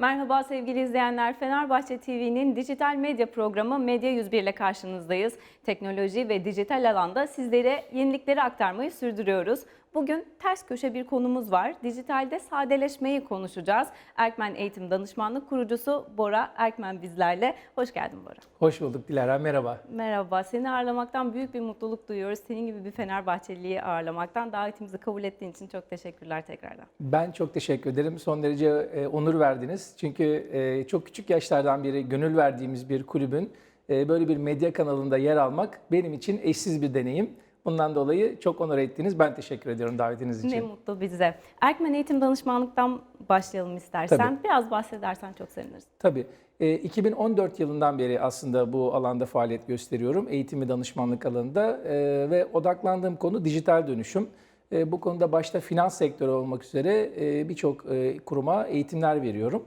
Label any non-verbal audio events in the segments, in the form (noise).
Merhaba sevgili izleyenler. Fenerbahçe TV'nin dijital medya programı Medya 101 ile karşınızdayız. Teknoloji ve dijital alanda sizlere yenilikleri aktarmayı sürdürüyoruz. Bugün ters köşe bir konumuz var. Dijitalde sadeleşmeyi konuşacağız. Erkmen Eğitim Danışmanlık kurucusu Bora Erkmen bizlerle. Hoş geldin Bora. Hoş bulduk Dilara, merhaba. Merhaba. Seni ağırlamaktan büyük bir mutluluk duyuyoruz. Senin gibi bir Fenerbahçeliyi ağırlamaktan davetimizi kabul ettiğin için çok teşekkürler tekrardan. Ben çok teşekkür ederim. Son derece e, onur verdiniz. Çünkü e, çok küçük yaşlardan beri gönül verdiğimiz bir kulübün e, böyle bir medya kanalında yer almak benim için eşsiz bir deneyim. Bundan dolayı çok onur ettiniz. Ben teşekkür ediyorum davetiniz için. Ne mutlu bize. Erkmen Eğitim Danışmanlık'tan başlayalım istersen. Tabii. Biraz bahsedersen çok seviniriz. Tabii. E, 2014 yılından beri aslında bu alanda faaliyet gösteriyorum. Eğitim ve danışmanlık alanında E, ve odaklandığım konu dijital dönüşüm. E, bu konuda başta finans sektörü olmak üzere e, birçok e, kuruma eğitimler veriyorum.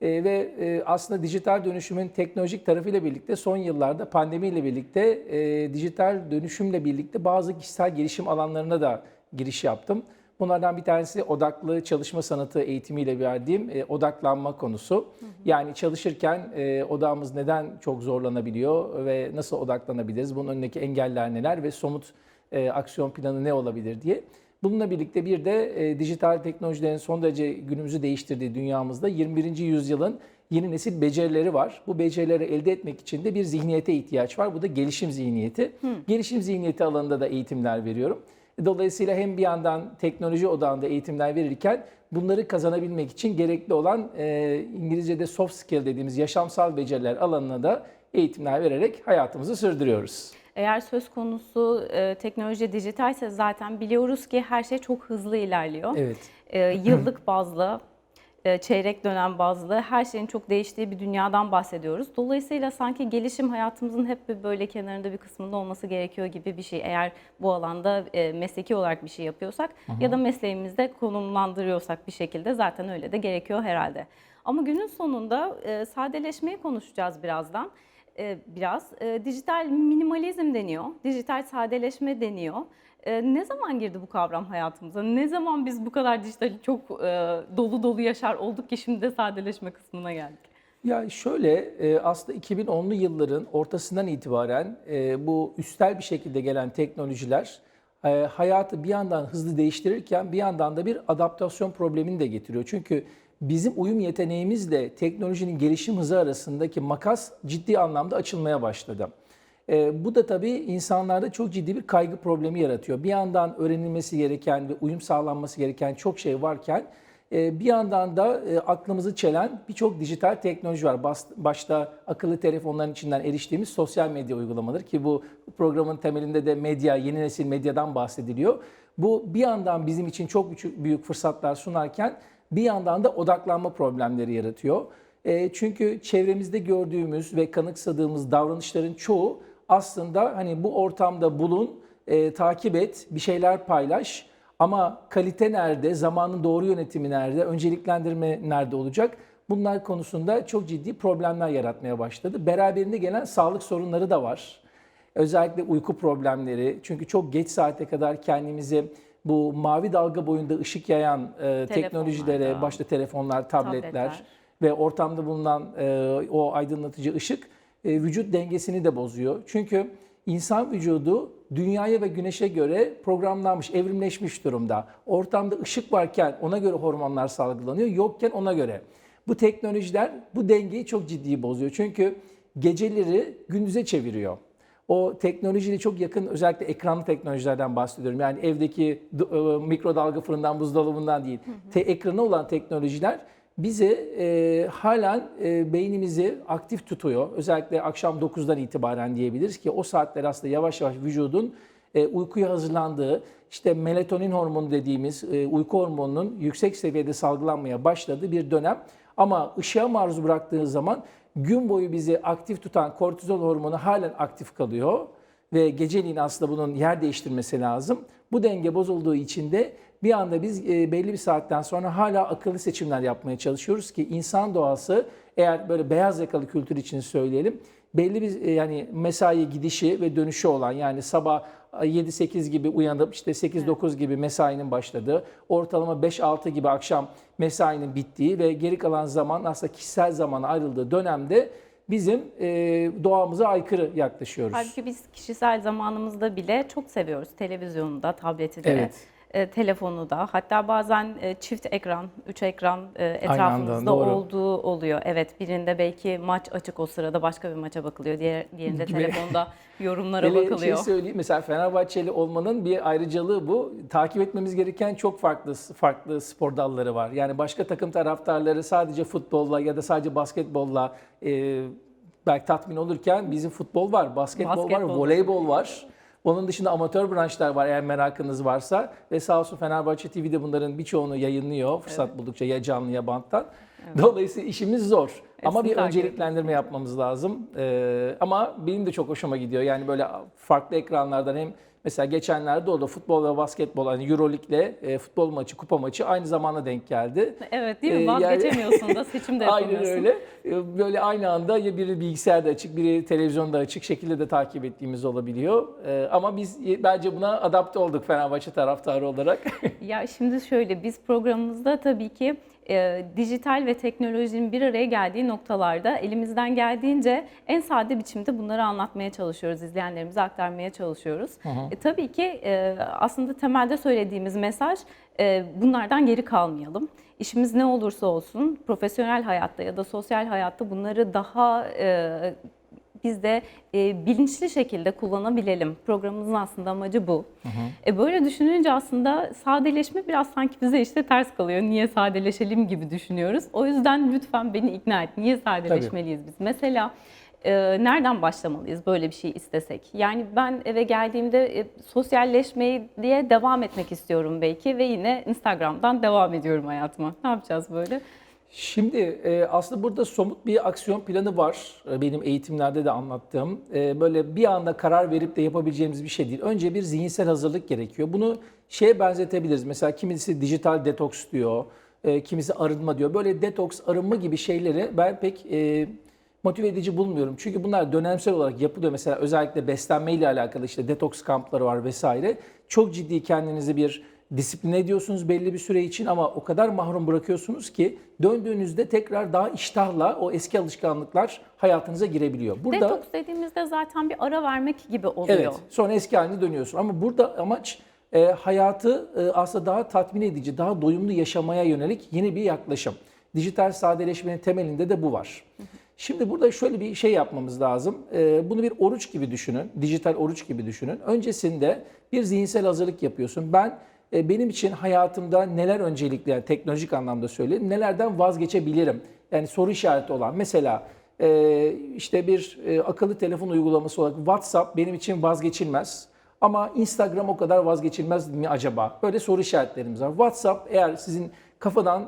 E, ve e, aslında dijital dönüşümün teknolojik tarafıyla birlikte son yıllarda pandemiyle birlikte e, dijital dönüşümle birlikte bazı kişisel gelişim alanlarına da giriş yaptım. Bunlardan bir tanesi odaklı çalışma sanatı eğitimiyle verdiğim e, odaklanma konusu. Yani çalışırken e, odağımız neden çok zorlanabiliyor ve nasıl odaklanabiliriz? Bunun önündeki engeller neler ve somut e, aksiyon planı ne olabilir diye. Bununla birlikte bir de e, dijital teknolojilerin son derece günümüzü değiştirdiği dünyamızda 21. yüzyılın yeni nesil becerileri var. Bu becerileri elde etmek için de bir zihniyete ihtiyaç var. Bu da gelişim zihniyeti. Gelişim zihniyeti alanında da eğitimler veriyorum. Dolayısıyla hem bir yandan teknoloji odağında eğitimler verirken bunları kazanabilmek için gerekli olan e, İngilizce'de soft skill dediğimiz yaşamsal beceriler alanına da eğitimler vererek hayatımızı sürdürüyoruz. Eğer söz konusu e, teknoloji dijitalse zaten biliyoruz ki her şey çok hızlı ilerliyor. Evet. E, yıllık bazlı, e, çeyrek dönem bazlı her şeyin çok değiştiği bir dünyadan bahsediyoruz. Dolayısıyla sanki gelişim hayatımızın hep bir böyle kenarında bir kısmında olması gerekiyor gibi bir şey. Eğer bu alanda e, mesleki olarak bir şey yapıyorsak ya da mesleğimizde konumlandırıyorsak bir şekilde zaten öyle de gerekiyor herhalde. Ama günün sonunda e, sadeleşmeyi konuşacağız birazdan biraz. E, dijital minimalizm deniyor, dijital sadeleşme deniyor. E, ne zaman girdi bu kavram hayatımıza? Ne zaman biz bu kadar dijitali çok e, dolu dolu yaşar olduk ki şimdi de sadeleşme kısmına geldik? Ya şöyle e, aslında 2010'lu yılların ortasından itibaren e, bu üstel bir şekilde gelen teknolojiler e, hayatı bir yandan hızlı değiştirirken bir yandan da bir adaptasyon problemini de getiriyor. Çünkü bizim uyum yeteneğimizle teknolojinin gelişim hızı arasındaki makas ciddi anlamda açılmaya başladı. E, bu da tabii insanlarda çok ciddi bir kaygı problemi yaratıyor. Bir yandan öğrenilmesi gereken ve uyum sağlanması gereken çok şey varken e, bir yandan da e, aklımızı çelen birçok dijital teknoloji var. Başta akıllı telefonların içinden eriştiğimiz sosyal medya uygulamaları ki bu programın temelinde de medya, yeni nesil medyadan bahsediliyor. Bu bir yandan bizim için çok büyük fırsatlar sunarken bir yandan da odaklanma problemleri yaratıyor. E, çünkü çevremizde gördüğümüz ve kanıksadığımız davranışların çoğu aslında hani bu ortamda bulun, e, takip et, bir şeyler paylaş. Ama kalite nerede, zamanın doğru yönetimi nerede, önceliklendirme nerede olacak? Bunlar konusunda çok ciddi problemler yaratmaya başladı. Beraberinde gelen sağlık sorunları da var. Özellikle uyku problemleri. Çünkü çok geç saate kadar kendimizi bu mavi dalga boyunda ışık yayan e, teknolojilere, başta telefonlar, tabletler, Tabletler. ve ortamda bulunan e, o aydınlatıcı ışık e, vücut dengesini de bozuyor. Çünkü insan vücudu dünyaya ve güneşe göre programlanmış, evrimleşmiş durumda. Ortamda ışık varken ona göre hormonlar salgılanıyor, yokken ona göre. Bu teknolojiler bu dengeyi çok ciddi bozuyor. Çünkü geceleri gündüze çeviriyor. O teknolojiyle çok yakın özellikle ekranlı teknolojilerden bahsediyorum. Yani evdeki e, mikrodalga fırından, buzdolabından değil. Te ekranı olan teknolojiler bize e, halen e, beynimizi aktif tutuyor. Özellikle akşam 9'dan itibaren diyebiliriz ki o saatler aslında yavaş yavaş vücudun e, uykuya hazırlandığı, işte melatonin hormonu dediğimiz e, uyku hormonunun yüksek seviyede salgılanmaya başladığı bir dönem. Ama ışığa maruz bıraktığı zaman gün boyu bizi aktif tutan kortizol hormonu halen aktif kalıyor ve geceliğin aslında bunun yer değiştirmesi lazım. Bu denge bozulduğu için de bir anda biz e, belli bir saatten sonra hala akıllı seçimler yapmaya çalışıyoruz ki insan doğası eğer böyle beyaz yakalı kültür için söyleyelim belli bir e, yani mesai gidişi ve dönüşü olan yani sabah 7-8 gibi uyanıp işte 8-9 gibi mesainin başladığı, ortalama 5-6 gibi akşam mesainin bittiği ve geri kalan zaman aslında kişisel zamana ayrıldığı dönemde bizim e, doğamıza aykırı yaklaşıyoruz. Halbuki biz kişisel zamanımızda bile çok seviyoruz. Televizyonu da, tableti de, Evet. E, telefonu da. Hatta bazen e, çift ekran, üç ekran e, etrafımızda doğru. olduğu oluyor. Evet birinde belki maç açık o sırada başka bir maça bakılıyor. Diğer, diğerinde Gibi. telefonda (laughs) yorumlara Hele bakılıyor. şey söyleyeyim mesela Fenerbahçeli olmanın bir ayrıcalığı bu. Takip etmemiz gereken çok farklı farklı spor dalları var. Yani başka takım taraftarları sadece futbolla ya da sadece basketbolla e, belki tatmin olurken bizim futbol var, basketbol, var, Basketbol. voleybol var. Onun dışında amatör branşlar var eğer merakınız varsa ve sağ olsun Fenerbahçe TV'de bunların birçoğunu yayınlıyor fırsat buldukça ya canlı ya banttan. Dolayısıyla işimiz zor. Ama bir önceliklendirme yapmamız lazım. Ee, ama benim de çok hoşuma gidiyor. Yani böyle farklı ekranlardan hem mesela geçenlerde oldu futbol ve basketbol hani Euroleague'le e, futbol maçı, kupa maçı aynı zamana denk geldi. Evet değil mi? Ee, yani- Vazgeçemiyorsun da (laughs) seçim de Aynen yapamıyorsun. öyle. Ee, Böyle aynı anda ya biri bilgisayarda açık, biri televizyonda açık şekilde de takip ettiğimiz olabiliyor. Ee, ama biz bence buna adapte olduk Fenerbahçe taraftarı olarak. Ya şimdi şöyle biz programımızda tabii ki e, dijital ve teknolojinin bir araya geldiği noktalarda elimizden geldiğince en sade biçimde bunları anlatmaya çalışıyoruz, izleyenlerimize aktarmaya çalışıyoruz. E, tabii ki e, aslında temelde söylediğimiz mesaj e, bunlardan geri kalmayalım. İşimiz ne olursa olsun profesyonel hayatta ya da sosyal hayatta bunları daha e, biz de e, bilinçli şekilde kullanabilelim. Programımızın aslında amacı bu. E, böyle düşününce aslında sadeleşme biraz sanki bize işte ters kalıyor. Niye sadeleşelim gibi düşünüyoruz. O yüzden lütfen beni ikna et. Niye sadeleşmeliyiz biz? Mesela e, nereden başlamalıyız böyle bir şey istesek? Yani ben eve geldiğimde e, sosyalleşmeyi diye devam etmek istiyorum belki ve yine Instagram'dan devam ediyorum hayatıma. Ne yapacağız böyle? Şimdi e, aslında burada somut bir aksiyon planı var. E, Benim eğitimlerde de anlattığım. E, böyle bir anda karar verip de yapabileceğimiz bir şey değil. Önce bir zihinsel hazırlık gerekiyor. Bunu şeye benzetebiliriz. Mesela kimisi dijital detoks diyor, e, kimisi arınma diyor. Böyle detoks, arınma gibi şeyleri ben pek e, motive edici bulmuyorum. Çünkü bunlar dönemsel olarak yapılıyor. Mesela özellikle beslenme ile alakalı işte detoks kampları var vesaire. Çok ciddi kendinizi bir disipline ediyorsunuz belli bir süre için ama o kadar mahrum bırakıyorsunuz ki döndüğünüzde tekrar daha iştahla o eski alışkanlıklar hayatınıza girebiliyor. Burada Detoks dediğimizde zaten bir ara vermek gibi oluyor. Evet. Sonra eski haline dönüyorsun. Ama burada amaç e, hayatı e, aslında daha tatmin edici, daha doyumlu yaşamaya yönelik yeni bir yaklaşım. Dijital sadeleşmenin temelinde de bu var. Şimdi burada şöyle bir şey yapmamız lazım. E, bunu bir oruç gibi düşünün, dijital oruç gibi düşünün. Öncesinde bir zihinsel hazırlık yapıyorsun. Ben e, benim için hayatımda neler öncelikli, yani teknolojik anlamda söyleyeyim, nelerden vazgeçebilirim? Yani soru işareti olan. Mesela e, işte bir e, akıllı telefon uygulaması olarak WhatsApp benim için vazgeçilmez. Ama Instagram o kadar vazgeçilmez mi acaba? Böyle soru işaretlerimiz var. WhatsApp eğer sizin kafadan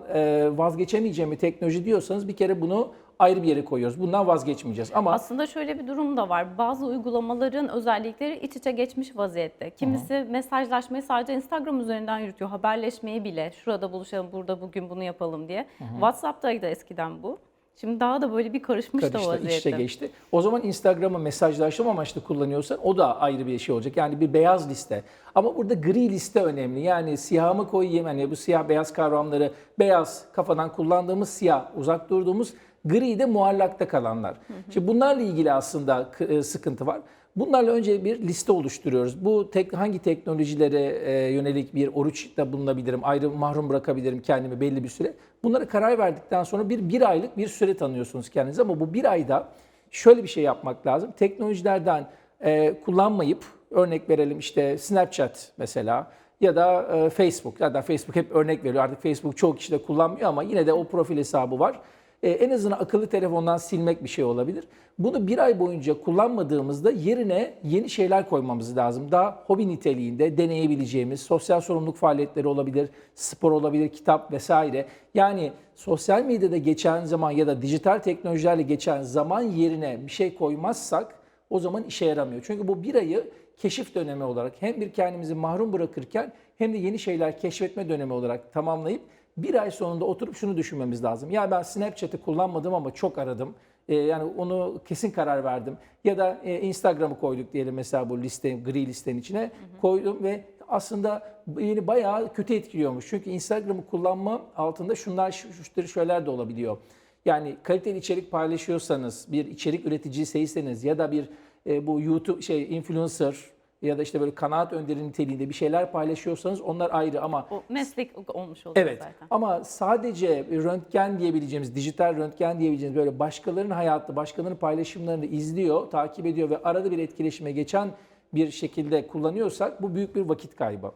vazgeçemeyeceğim bir teknoloji diyorsanız bir kere bunu ayrı bir yere koyuyoruz. Bundan vazgeçmeyeceğiz. Ama Aslında şöyle bir durum da var. Bazı uygulamaların özellikleri iç içe geçmiş vaziyette. Kimisi mesajlaşmayı sadece Instagram üzerinden yürütüyor. Haberleşmeyi bile şurada buluşalım, burada bugün bunu yapalım diye. WhatsApp'taydı eskiden bu. Şimdi daha da böyle bir karışmış da karıştı, iç vaziyette. içe geçti. O zaman Instagram'ı mesajlaşma amaçlı kullanıyorsan o da ayrı bir şey olacak. Yani bir beyaz liste. Ama burada gri liste önemli. Yani siyah mı koyayım? Hani bu siyah beyaz kavramları beyaz kafadan kullandığımız siyah, uzak durduğumuz gri de muallakta kalanlar. Şimdi bunlarla ilgili aslında e, sıkıntı var. Bunlarla önce bir liste oluşturuyoruz. Bu tek, hangi teknolojilere e, yönelik bir oruçta bulunabilirim, ayrı mahrum bırakabilirim kendimi belli bir süre. Bunlara karar verdikten sonra bir, bir aylık bir süre tanıyorsunuz kendinize ama bu bir ayda şöyle bir şey yapmak lazım. Teknolojilerden e, kullanmayıp, örnek verelim işte Snapchat mesela ya da e, Facebook. Zaten Facebook hep örnek veriyor. Artık Facebook çoğu kişi de kullanmıyor ama yine de o profil hesabı var. E, en azından akıllı telefondan silmek bir şey olabilir. Bunu bir ay boyunca kullanmadığımızda yerine yeni şeyler koymamız lazım. Daha hobi niteliğinde deneyebileceğimiz sosyal sorumluluk faaliyetleri olabilir, spor olabilir, kitap vesaire. Yani sosyal medyada geçen zaman ya da dijital teknolojilerle geçen zaman yerine bir şey koymazsak o zaman işe yaramıyor. Çünkü bu bir ayı keşif dönemi olarak hem bir kendimizi mahrum bırakırken hem de yeni şeyler keşfetme dönemi olarak tamamlayıp bir ay sonunda oturup şunu düşünmemiz lazım. Ya ben Snapchat'i kullanmadım ama çok aradım. E, yani onu kesin karar verdim. Ya da e, Instagram'ı koyduk diyelim mesela bu liste, gri listenin içine koydum ve aslında beni bayağı kötü etkiliyormuş. Çünkü Instagram'ı kullanma altında şunlar, şu, şeyler de olabiliyor. Yani kaliteli içerik paylaşıyorsanız, bir içerik üreticisiyseniz ya da bir e, bu YouTube şey influencer ya da işte böyle kanaat önderi niteliğinde bir şeyler paylaşıyorsanız onlar ayrı ama O meslek olmuş oluyor Evet zaten. ama sadece röntgen diyebileceğimiz, dijital röntgen diyebileceğimiz böyle başkalarının hayatı, başkalarının paylaşımlarını izliyor, takip ediyor ve arada bir etkileşime geçen bir şekilde kullanıyorsak bu büyük bir vakit kaybı.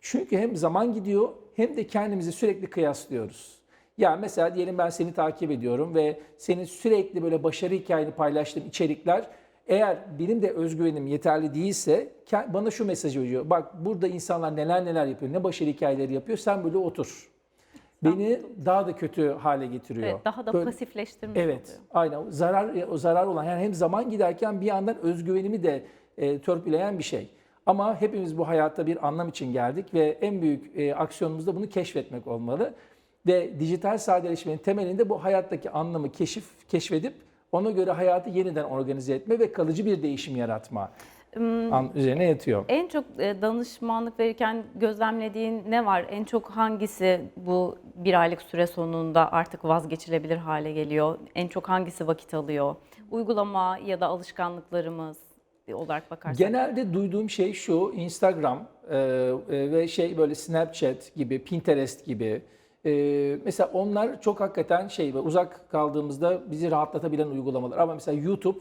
Çünkü hem zaman gidiyor hem de kendimizi sürekli kıyaslıyoruz. Ya mesela diyelim ben seni takip ediyorum ve senin sürekli böyle başarı hikayeni paylaştığın içerikler eğer benim de özgüvenim yeterli değilse bana şu mesajı veriyor. Bak burada insanlar neler neler yapıyor, ne başarı hikayeleri yapıyor. Sen böyle otur. Beni daha da kötü hale getiriyor. Evet, daha da Böyle- pasifleştirmiş Evet, oluyor. aynen. Zarar o zarar olan yani hem zaman giderken bir yandan özgüvenimi de e, törpüleyen bir şey. Ama hepimiz bu hayatta bir anlam için geldik ve en büyük e, aksiyonumuz da bunu keşfetmek olmalı. Ve dijital sadeleşmenin temelinde bu hayattaki anlamı keşif keşfedip ona göre hayatı yeniden organize etme ve kalıcı bir değişim yaratma an, üzerine yatıyor. En çok e, danışmanlık verirken gözlemlediğin ne var? En çok hangisi bu bir aylık süre sonunda artık vazgeçilebilir hale geliyor? En çok hangisi vakit alıyor? Uygulama ya da alışkanlıklarımız olarak bakarsak. Genelde duyduğum şey şu, Instagram e, e, ve şey böyle Snapchat gibi, Pinterest gibi. E, mesela onlar çok hakikaten şey ve uzak kaldığımızda bizi rahatlatabilen uygulamalar. Ama mesela YouTube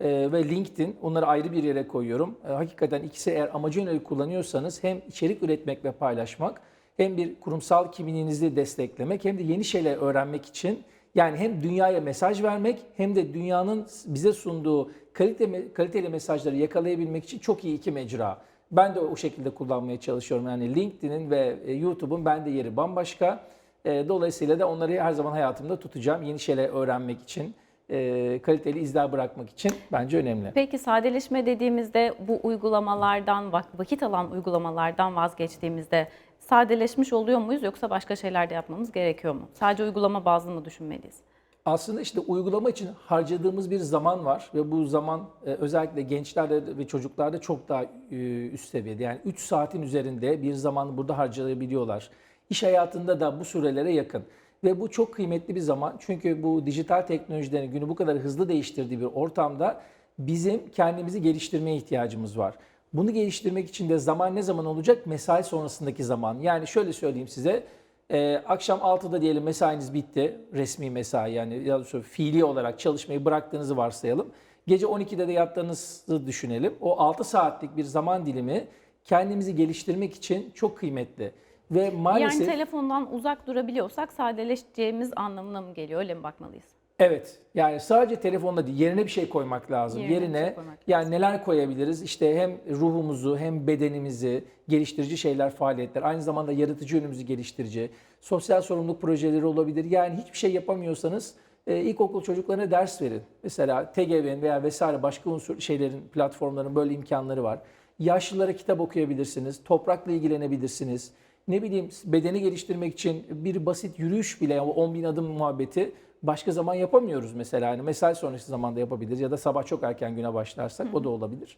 e, ve LinkedIn onları ayrı bir yere koyuyorum. E, hakikaten ikisi eğer amacı yönelik kullanıyorsanız hem içerik üretmek ve paylaşmak hem bir kurumsal kimliğinizi desteklemek hem de yeni şeyler öğrenmek için yani hem dünyaya mesaj vermek hem de dünyanın bize sunduğu kalite, kaliteli mesajları yakalayabilmek için çok iyi iki mecra. Ben de o şekilde kullanmaya çalışıyorum. Yani LinkedIn'in ve e, YouTube'un bende yeri bambaşka. E, Dolayısıyla da onları her zaman hayatımda tutacağım. Yeni şeyler öğrenmek için, e, kaliteli izler bırakmak için bence önemli. Peki sadeleşme dediğimizde bu uygulamalardan, vak- vakit alan uygulamalardan vazgeçtiğimizde sadeleşmiş oluyor muyuz yoksa başka şeyler de yapmamız gerekiyor mu? Sadece uygulama bazlı mı düşünmeliyiz? Aslında işte uygulama için harcadığımız bir zaman var ve bu zaman e, özellikle gençlerde ve çocuklarda çok daha e, üst seviyede. Yani 3 saatin üzerinde bir zaman burada harcayabiliyorlar. İş hayatında da bu sürelere yakın. Ve bu çok kıymetli bir zaman. Çünkü bu dijital teknolojilerin günü bu kadar hızlı değiştirdiği bir ortamda bizim kendimizi geliştirmeye ihtiyacımız var. Bunu geliştirmek için de zaman ne zaman olacak? Mesai sonrasındaki zaman. Yani şöyle söyleyeyim size. Ee, akşam 6'da diyelim mesainiz bitti. Resmi mesai yani ya da fiili olarak çalışmayı bıraktığınızı varsayalım. Gece 12'de de yattığınızı düşünelim. O 6 saatlik bir zaman dilimi kendimizi geliştirmek için çok kıymetli. Ve maalesef Yani telefondan uzak durabiliyorsak sadeleşeceğimiz anlamına mı geliyor? Öyle mi bakmalıyız? Evet. Yani sadece telefonla değil, yerine bir şey koymak lazım. Yerine Yerine, şey koymak yani neler koyabiliriz? İşte hem ruhumuzu hem bedenimizi geliştirici şeyler, faaliyetler, aynı zamanda yaratıcı yönümüzü geliştirici, sosyal sorumluluk projeleri olabilir. Yani hiçbir şey yapamıyorsanız e, ilkokul çocuklarına ders verin. Mesela TGV'nin veya vesaire başka unsur şeylerin, platformların böyle imkanları var. Yaşlılara kitap okuyabilirsiniz, toprakla ilgilenebilirsiniz. Ne bileyim bedeni geliştirmek için bir basit yürüyüş bile, yani o 10 bin adım muhabbeti başka zaman yapamıyoruz mesela. Yani mesai sonrası zamanda yapabiliriz ya da sabah çok erken güne başlarsak o da olabilir.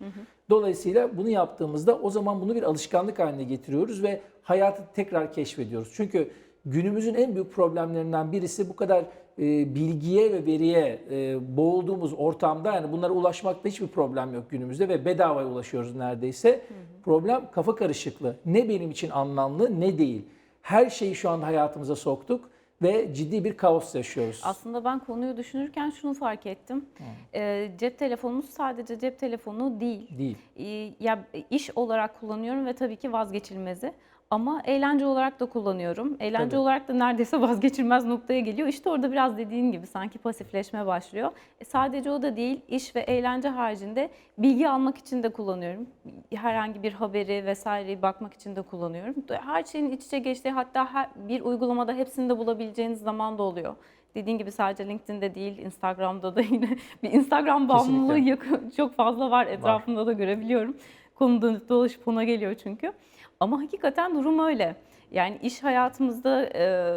Dolayısıyla bunu yaptığımızda o zaman bunu bir alışkanlık haline getiriyoruz ve hayatı tekrar keşfediyoruz. Çünkü günümüzün en büyük problemlerinden birisi bu kadar e, bilgiye ve veriye e, boğulduğumuz ortamda yani bunlara ulaşmakta hiçbir problem yok günümüzde ve bedavaya ulaşıyoruz neredeyse. Problem kafa karışıklığı. Ne benim için anlamlı ne değil. Her şeyi şu anda hayatımıza soktuk ve ciddi bir kaos yaşıyoruz. Aslında ben konuyu düşünürken şunu fark ettim. Ee, cep telefonumuz sadece cep telefonu değil. Değil. Ee, ya iş olarak kullanıyorum ve tabii ki vazgeçilmezi. Ama eğlence olarak da kullanıyorum. Eğlence Tabii. olarak da neredeyse (laughs) vazgeçilmez noktaya geliyor. İşte orada biraz dediğin gibi sanki pasifleşme başlıyor. E sadece o da değil, iş ve eğlence haricinde bilgi almak için de kullanıyorum. Herhangi bir haberi vesaireyi bakmak için de kullanıyorum. Her şeyin iç içe geçtiği hatta her, bir uygulamada hepsini de bulabileceğiniz zaman da oluyor. Dediğin gibi sadece LinkedIn'de değil, Instagram'da da yine (laughs) bir Instagram bağımlılığı çok fazla var etrafımda da görebiliyorum. Konuda dolaşıp ona geliyor çünkü. Ama hakikaten durum öyle. Yani iş hayatımızda e,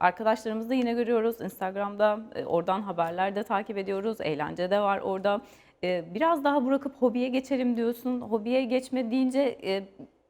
arkadaşlarımızda yine görüyoruz. Instagram'da e, oradan haberler de takip ediyoruz. Eğlence de var orada. E, biraz daha bırakıp hobiye geçelim diyorsun. Hobiye geçme deyince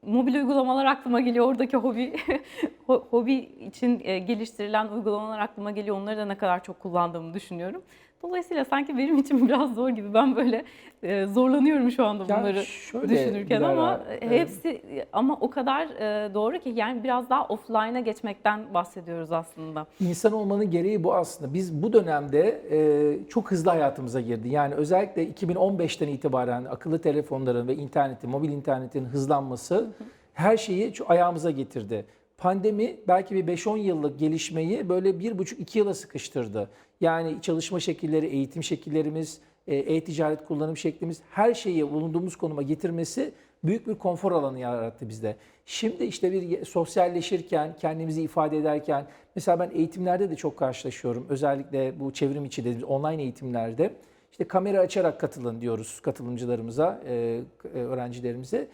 mobil uygulamalar aklıma geliyor. Oradaki hobi (laughs) ho- hobi için geliştirilen uygulamalar aklıma geliyor. Onları da ne kadar çok kullandığımı düşünüyorum. Dolayısıyla sanki benim için biraz zor gibi. Ben böyle e, zorlanıyorum şu anda bunları şöyle düşünürken ama e, hepsi ama o kadar e, doğru ki yani biraz daha offline'a geçmekten bahsediyoruz aslında. İnsan olmanın gereği bu aslında. Biz bu dönemde e, çok hızlı hayatımıza girdi. Yani özellikle 2015'ten itibaren akıllı telefonların ve internetin, mobil internetin hızlanması her şeyi ayağımıza getirdi. Pandemi belki bir 5-10 yıllık gelişmeyi böyle 1,5-2 yıla sıkıştırdı. Yani çalışma şekilleri, eğitim şekillerimiz, e, e-ticaret kullanım şeklimiz her şeyi bulunduğumuz konuma getirmesi büyük bir konfor alanı yarattı bizde. Şimdi işte bir sosyalleşirken, kendimizi ifade ederken, mesela ben eğitimlerde de çok karşılaşıyorum. Özellikle bu çevrim içi dediğimiz online eğitimlerde. işte kamera açarak katılın diyoruz katılımcılarımıza, e, e, öğrencilerimize.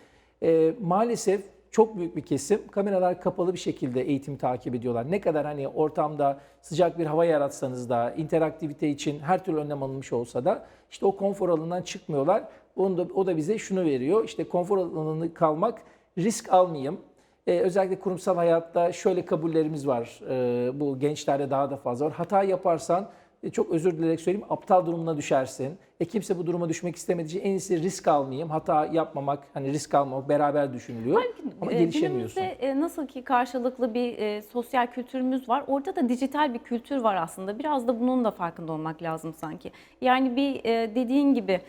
Maalesef çok büyük bir kesim kameralar kapalı bir şekilde eğitim takip ediyorlar. Ne kadar hani ortamda sıcak bir hava yaratsanız da interaktivite için her türlü önlem alınmış olsa da işte o konfor alanından çıkmıyorlar. Onu da, o da bize şunu veriyor. İşte konfor alanını kalmak, risk almayayım. Ee, özellikle kurumsal hayatta şöyle kabullerimiz var. Ee, bu gençlerde daha da fazla var. Hata yaparsan çok özür dileyerek söyleyeyim aptal durumuna düşersin. E kimse bu duruma düşmek istemediği için en iyisi risk almayayım. Hata yapmamak, hani risk almamak beraber düşünülüyor. Ama E, gelişemiyorsun. E, nasıl ki karşılıklı bir e, sosyal kültürümüz var, orada da dijital bir kültür var aslında. Biraz da bunun da farkında olmak lazım sanki. Yani bir e, dediğin gibi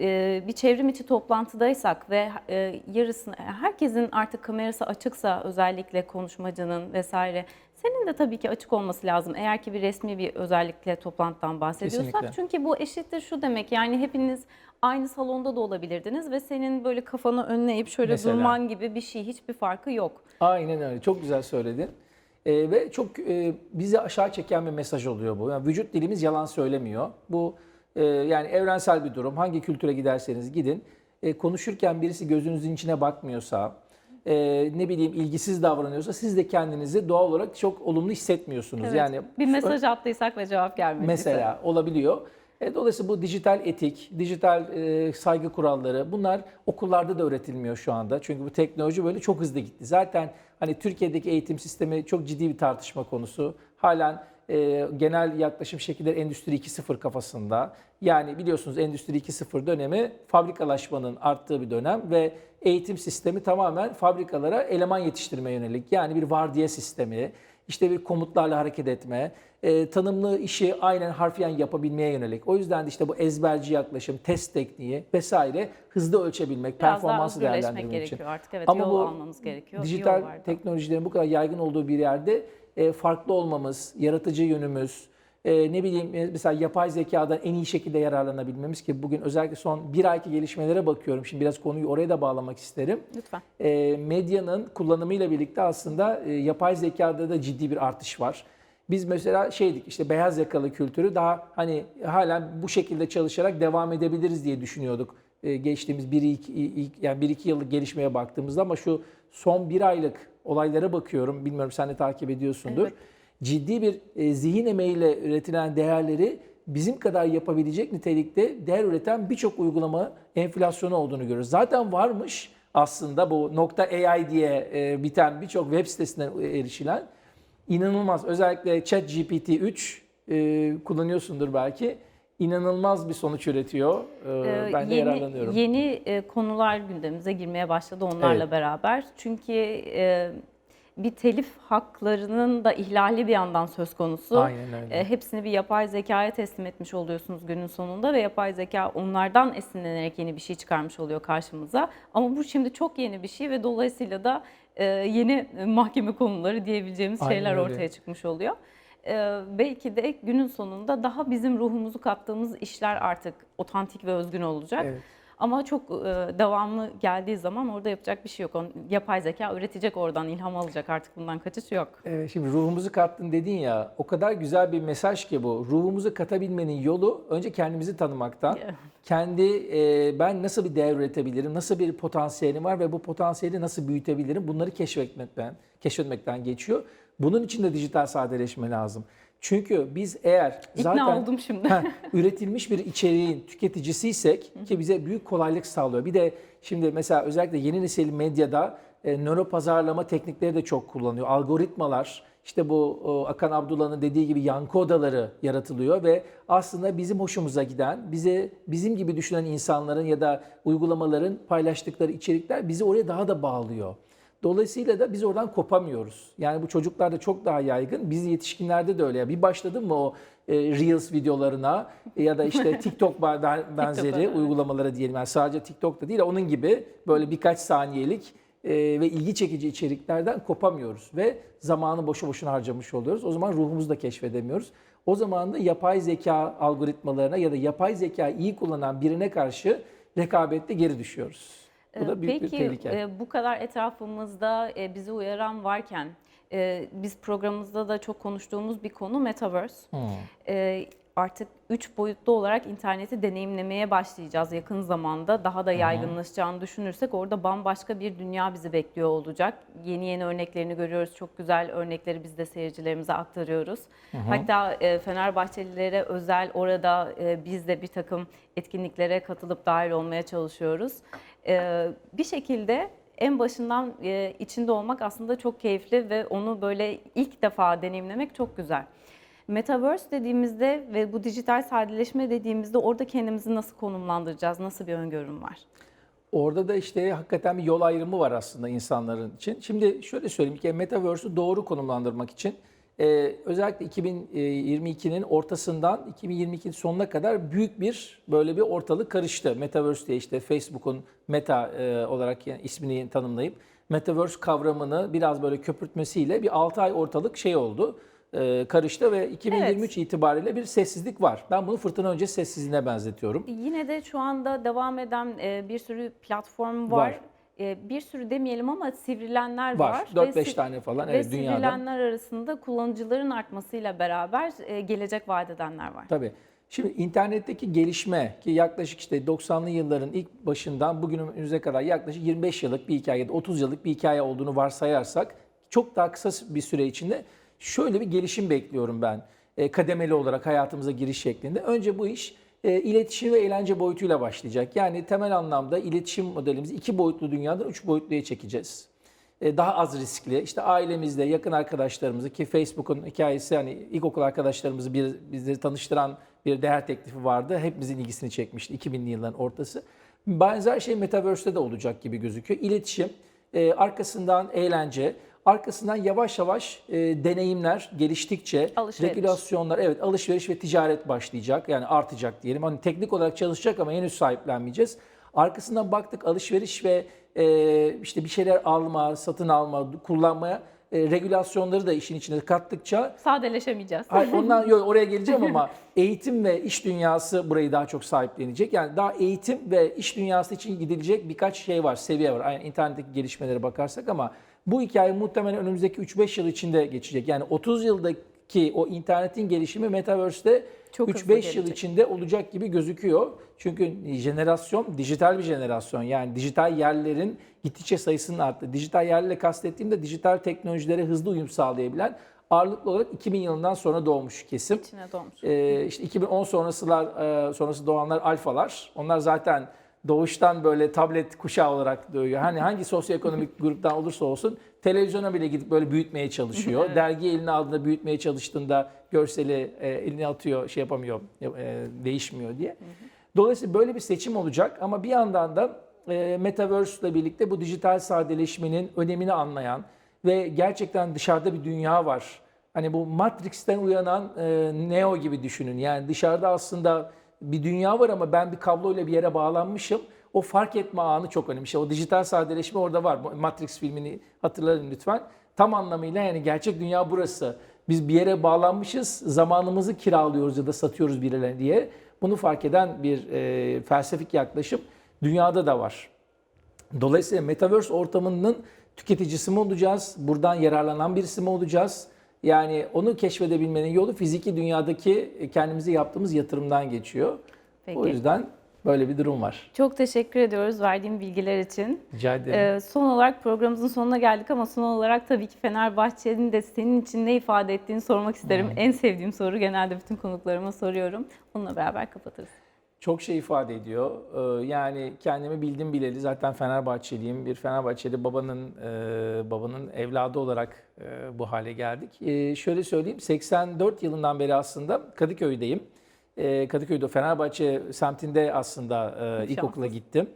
e, bir çevrim içi toplantıdaysak ve e, yarısını herkesin artık kamerası açıksa özellikle konuşmacının vesaire senin de tabii ki açık olması lazım eğer ki bir resmi bir özellikle toplantıdan bahsediyorsak. Kesinlikle. Çünkü bu eşittir şu demek yani hepiniz aynı salonda da olabilirdiniz ve senin böyle kafanı önüne eğip şöyle Mesela. durman gibi bir şey hiçbir farkı yok. Aynen öyle. Çok güzel söyledin. Ee, ve çok e, bizi aşağı çeken bir mesaj oluyor bu. Yani vücut dilimiz yalan söylemiyor. Bu e, yani evrensel bir durum. Hangi kültüre giderseniz gidin. E, konuşurken birisi gözünüzün içine bakmıyorsa, e, ne bileyim ilgisiz davranıyorsa siz de kendinizi doğal olarak çok olumlu hissetmiyorsunuz. Evet. Yani bir mesaj attıysak ve cevap gelmediyse. Mesela olabiliyor. E, dolayısıyla bu dijital etik, dijital e, saygı kuralları bunlar okullarda da öğretilmiyor şu anda. Çünkü bu teknoloji böyle çok hızlı gitti. Zaten hani Türkiye'deki eğitim sistemi çok ciddi bir tartışma konusu. Halen e, genel yaklaşım şekilleri Endüstri 2.0 kafasında. Yani biliyorsunuz Endüstri 2.0 dönemi fabrikalaşmanın arttığı bir dönem ve eğitim sistemi tamamen fabrikalara eleman yetiştirme yönelik. Yani bir vardiya sistemi, işte bir komutlarla hareket etme, e, tanımlı işi aynen harfiyen yapabilmeye yönelik. O yüzden de işte bu ezberci yaklaşım, test tekniği vesaire hızlı ölçebilmek, Biraz performansı değerlendirmek için. gerekiyor artık. Evet Ama yol bu almamız gerekiyor. Dijital teknolojilerin bu kadar yaygın olduğu bir yerde e, farklı olmamız, yaratıcı yönümüz, e, ne bileyim e, mesela yapay zekadan en iyi şekilde yararlanabilmemiz ki bugün özellikle son bir ayki gelişmelere bakıyorum. Şimdi biraz konuyu oraya da bağlamak isterim. Lütfen. E, medyanın kullanımıyla birlikte aslında e, yapay zekada da ciddi bir artış var. Biz mesela şeydik işte beyaz yakalı kültürü daha hani halen bu şekilde çalışarak devam edebiliriz diye düşünüyorduk. Geçtiğimiz 1 2 yani 1 2 yıllık gelişmeye baktığımızda ama şu son bir aylık olaylara bakıyorum. Bilmiyorum sen de takip ediyorsundur. Evet. Ciddi bir e, zihin emeğiyle üretilen değerleri bizim kadar yapabilecek nitelikte değer üreten birçok uygulama enflasyonu olduğunu görüyoruz. Zaten varmış aslında bu nokta AI diye e, biten birçok web sitesinden erişilen inanılmaz. Özellikle ChatGPT 3 e, kullanıyorsundur belki. İnanılmaz bir sonuç üretiyor. E, Ee, ben de yeni, yararlanıyorum. Yeni e, konular gündemimize girmeye başladı onlarla Evet. beraber. Çünkü e, bir telif haklarının da ihlali bir yandan söz konusu. Aynen öyle. E, hepsini bir yapay zekaya teslim etmiş oluyorsunuz günün sonunda ve yapay zeka onlardan esinlenerek yeni bir şey çıkarmış oluyor karşımıza. Ama bu şimdi çok yeni bir şey ve dolayısıyla da e, yeni mahkeme konuları diyebileceğimiz Aynen şeyler öyle. ortaya çıkmış oluyor. Ee, belki de günün sonunda daha bizim ruhumuzu kattığımız işler artık otantik ve özgün olacak. Evet. Ama çok e, devamlı geldiği zaman orada yapacak bir şey yok. Onun, yapay zeka üretecek oradan, ilham alacak artık bundan kaçış yok. Evet, şimdi ruhumuzu kattın dedin ya o kadar güzel bir mesaj ki bu. Ruhumuzu katabilmenin yolu önce kendimizi tanımaktan. Evet. Kendi e, ben nasıl bir değer üretebilirim, nasıl bir potansiyelim var ve bu potansiyeli nasıl büyütebilirim bunları keşfetmekten, keşfetmekten geçiyor. Bunun için de dijital sadeleşme lazım. Çünkü biz eğer İkna zaten oldum şimdi. (laughs) Ha, üretilmiş bir içeriğin tüketicisiysek ki bize büyük kolaylık sağlıyor. Bir de şimdi mesela özellikle yeni nesil medyada e, nöro pazarlama teknikleri de çok kullanıyor. Algoritmalar işte bu o, Akan Abdullah'ın dediği gibi yankı odaları yaratılıyor ve aslında bizim hoşumuza giden, bize bizim gibi düşünen insanların ya da uygulamaların paylaştıkları içerikler bizi oraya daha da bağlıyor. Dolayısıyla da biz oradan kopamıyoruz. Yani bu çocuklarda çok daha yaygın. Biz yetişkinlerde de öyle. Bir başladın mı o e, Reels videolarına ya da işte (laughs) TikTok ben- benzeri uygulamalara diyelim. Yani sadece TikTok'ta değil onun gibi böyle birkaç saniyelik e, ve ilgi çekici içeriklerden kopamıyoruz. Ve zamanı boşu boşuna harcamış oluyoruz. O zaman ruhumuzu da keşfedemiyoruz. O zaman da yapay zeka algoritmalarına ya da yapay zeka iyi kullanan birine karşı rekabette geri düşüyoruz. Bu da büyük Peki bir tehlike. e, bu kadar etrafımızda e, bizi uyaran varken e, biz programımızda da çok konuştuğumuz bir konu Metaverse. Hmm. E, artık üç boyutlu olarak interneti deneyimlemeye başlayacağız yakın zamanda. Daha da yaygınlaşacağını düşünürsek orada bambaşka bir dünya bizi bekliyor olacak. Yeni yeni örneklerini görüyoruz. Çok güzel örnekleri biz de seyircilerimize aktarıyoruz. Hatta e, Fenerbahçelilere özel orada biz de bir takım etkinliklere katılıp dahil olmaya çalışıyoruz. Bir şekilde en başından içinde olmak aslında çok keyifli ve onu böyle ilk defa deneyimlemek çok güzel. Metaverse dediğimizde ve bu dijital sadeleşme dediğimizde orada kendimizi nasıl konumlandıracağız? Nasıl bir öngörüm var? Orada da işte hakikaten bir yol ayrımı var aslında insanların için. Şimdi şöyle söyleyeyim ki Metaverse'ü doğru konumlandırmak için e, özellikle 2022'nin ortasından 2022'nin sonuna kadar büyük bir böyle bir ortalık karıştı. Metaverse diye işte Facebook'un Meta e, olarak yani ismini tanımlayıp Metaverse kavramını biraz böyle köpürtmesiyle bir 6 ay ortalık şey oldu. e, karıştı ve 2023 itibariyle bir sessizlik var. Ben bunu fırtına önce sessizliğine benzetiyorum. Yine de şu anda devam eden e, bir sürü platform var. Var. E, Bir sürü demeyelim ama sivrilenler Var. var. 4-5 Ve si- tane falan Ve evet dünyada. sivrilenler arasında kullanıcıların artmasıyla beraber e, gelecek vaat edenler var. Tabii. Şimdi internetteki gelişme ki yaklaşık işte 90'lı yılların ilk başından bugünümüze kadar yaklaşık 25 yıllık bir hikaye ya da 30 yıllık bir hikaye olduğunu varsayarsak çok daha kısa bir süre içinde şöyle bir gelişim bekliyorum ben. E, kademeli olarak hayatımıza giriş şeklinde. Önce bu iş e, iletişim ve eğlence boyutuyla başlayacak. Yani temel anlamda iletişim modelimizi iki boyutlu dünyadan üç boyutluya çekeceğiz e, daha az riskli. İşte ailemizde, yakın arkadaşlarımızı ki Facebook'un hikayesi hani ilkokul arkadaşlarımızı bir, bizleri tanıştıran bir değer teklifi vardı. Hepimizin ilgisini çekmişti 2000'li yılların ortası. Benzer şey Metaverse'de de olacak gibi gözüküyor. İletişim, e, arkasından eğlence, arkasından yavaş yavaş e, deneyimler geliştikçe Alışveriş. regülasyonlar, evet alışveriş ve ticaret başlayacak. Yani artacak diyelim. Hani teknik olarak çalışacak ama henüz sahiplenmeyeceğiz. Arkasından baktık alışveriş ve e, işte bir şeyler alma, satın alma, kullanmaya e, regülasyonları da işin içine kattıkça Sadeleşemeyeceğiz. Hayır, (laughs) ondan yok oraya geleceğim ama eğitim ve iş dünyası burayı daha çok sahiplenecek. Yani daha eğitim ve iş dünyası için gidilecek birkaç şey var, seviye var. Aynen internetteki gelişmelere bakarsak ama bu hikaye muhtemelen önümüzdeki 3-5 yıl içinde geçecek. Yani 30 yıldaki o internetin gelişimi Metaverse'de Çok hızlı 3-5 yıl içinde olacak gibi gözüküyor. Çünkü jenerasyon dijital bir jenerasyon. Yani dijital yerlerin gittikçe sayısının arttı. Dijital yerle kastettiğimde dijital teknolojilere hızlı uyum sağlayabilen ağırlıklı olarak 2000 yılından sonra doğmuş kesim. İçine doğmuş. Ee, işte 2010 sonrasılar e, sonrası doğanlar alfalar. Onlar zaten doğuştan böyle tablet kuşağı olarak doğuyor. Hani hangi sosyoekonomik (laughs) gruptan olursa olsun televizyona bile gidip böyle büyütmeye çalışıyor. (laughs) Dergi eline aldığında büyütmeye çalıştığında görseli e, eline atıyor, şey yapamıyor, e, değişmiyor diye. Dolayısıyla böyle bir seçim olacak ama bir yandan da e, Metaverse ile birlikte bu dijital sadeleşmenin önemini anlayan ve gerçekten dışarıda bir dünya var. Hani bu Matrix'ten uyanan e, Neo gibi düşünün. Yani dışarıda aslında bir dünya var ama ben bir kabloyla bir yere bağlanmışım. O fark etme anı çok önemli. İşte o dijital sadeleşme orada var. Matrix filmini hatırlayın lütfen. Tam anlamıyla yani gerçek dünya burası. Biz bir yere bağlanmışız, zamanımızı kiralıyoruz ya da satıyoruz birilerine diye. Bunu fark eden bir e, felsefik yaklaşım. Dünyada da var. Dolayısıyla Metaverse ortamının tüketicisi mi olacağız? Buradan yararlanan birisi mi olacağız? Yani onu keşfedebilmenin yolu fiziki dünyadaki kendimize yaptığımız yatırımdan geçiyor. Peki. O yüzden böyle bir durum var. Çok teşekkür ediyoruz verdiğim bilgiler için. Rica ederim. Ee, son olarak programımızın sonuna geldik ama son olarak tabii ki Fenerbahçe'nin de senin için ne ifade ettiğini sormak isterim. En sevdiğim soru genelde bütün konuklarıma soruyorum. Onunla beraber kapatırız. Çok şey ifade ediyor. Ee, Yani kendimi bildim bileli zaten Fenerbahçeliyim. Bir Fenerbahçeli babanın e, babanın evladı olarak e, bu hale geldik. E, Şöyle söyleyeyim 84 yılından beri aslında Kadıköy'deyim. E, Kadıköy'de Fenerbahçe semtinde aslında e, ilkokula gittim.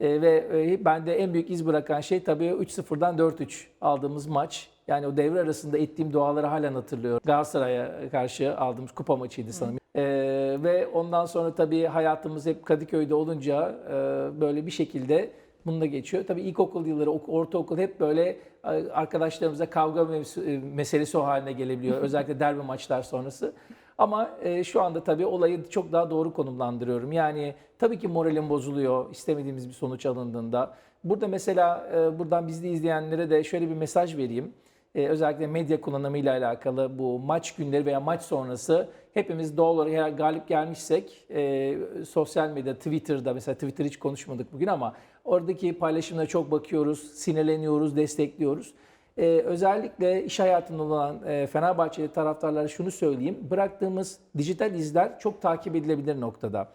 E, Ve e, bende en büyük iz bırakan şey tabii 3-0'dan 4-3 aldığımız maç. Yani o devre arasında ettiğim duaları halen hatırlıyorum. Galatasaray'a karşı aldığımız kupa maçıydı sanırım. Ee, ve ondan sonra tabii hayatımız hep Kadıköy'de olunca e, böyle bir şekilde bununla geçiyor. Tabii ilkokul yılları, ok- ortaokul hep böyle e, arkadaşlarımıza kavga e, meselesi o haline gelebiliyor. (laughs) Özellikle derbi maçlar sonrası. Ama e, şu anda tabii olayı çok daha doğru konumlandırıyorum. Yani tabii ki moralim bozuluyor istemediğimiz bir sonuç alındığında. Burada mesela e, buradan bizi izleyenlere de şöyle bir mesaj vereyim. Ee, özellikle medya kullanımıyla alakalı bu maç günleri veya maç sonrası hepimiz doğal olarak eğer galip gelmişsek e, sosyal medya, Twitter'da mesela Twitter hiç konuşmadık bugün ama oradaki paylaşımlara çok bakıyoruz, sinirleniyoruz, destekliyoruz. Ee, özellikle iş hayatında olan e, Fenerbahçeli taraftarlara şunu söyleyeyim. Bıraktığımız dijital izler çok takip edilebilir noktada.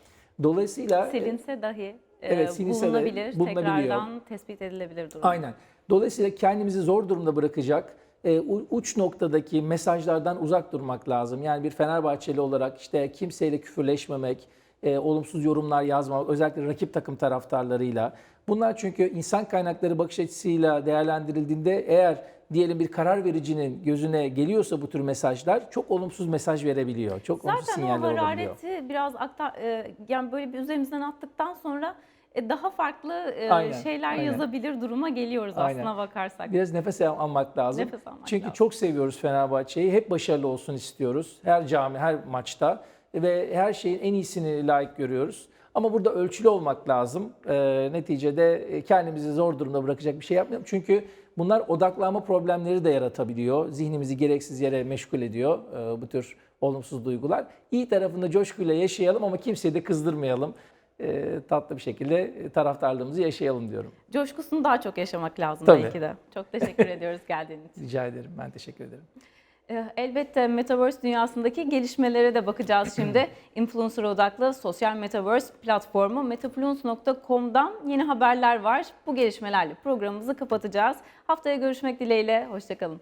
Dolayısıyla e, Silinse dahi e, Evet, silinse bulunabilir, bulunabiliyor. tekrardan tespit edilebilir durum. Aynen. Dolayısıyla kendimizi zor durumda bırakacak e, uç noktadaki mesajlardan uzak durmak lazım. Yani bir Fenerbahçeli olarak işte kimseyle küfürleşmemek, e, olumsuz yorumlar yazmamak, özellikle rakip takım taraftarlarıyla. Bunlar çünkü insan kaynakları bakış açısıyla değerlendirildiğinde eğer diyelim bir karar vericinin gözüne geliyorsa bu tür mesajlar çok olumsuz mesaj verebiliyor. Çok olumsuz Zaten o sinyaller olabiliyor. harareti biraz aktar, e, yani böyle bir üzerimizden attıktan sonra daha farklı e, Aynen, şeyler aynen. yazabilir duruma geliyoruz Aynen. aslına bakarsak. Biraz nefes almak lazım. Nefes almak Çünkü lazım. çok seviyoruz Fenerbahçe'yi. Hep başarılı olsun istiyoruz. Her cami, her maçta ve her şeyin en iyisini layık görüyoruz. Ama burada ölçülü olmak lazım. Ee, neticede kendimizi zor durumda bırakacak bir şey yapmayalım. Çünkü bunlar odaklanma problemleri de yaratabiliyor. Zihnimizi gereksiz yere meşgul ediyor e, bu tür olumsuz duygular. İyi tarafında coşkuyla yaşayalım ama kimseyi de kızdırmayalım. Ee, tatlı bir şekilde taraftarlığımızı yaşayalım diyorum. Coşkusunu daha çok yaşamak lazım Tabii. belki de. Çok teşekkür (laughs) ediyoruz geldiğin için. Rica ederim. Ben teşekkür ederim. Ee, Elbette Metaverse dünyasındaki gelişmelere de bakacağız şimdi. (laughs) Influencer odaklı sosyal Metaverse platformu metafluence.com'dan yeni haberler var. Bu gelişmelerle programımızı kapatacağız. Haftaya görüşmek dileğiyle, hoşçakalın.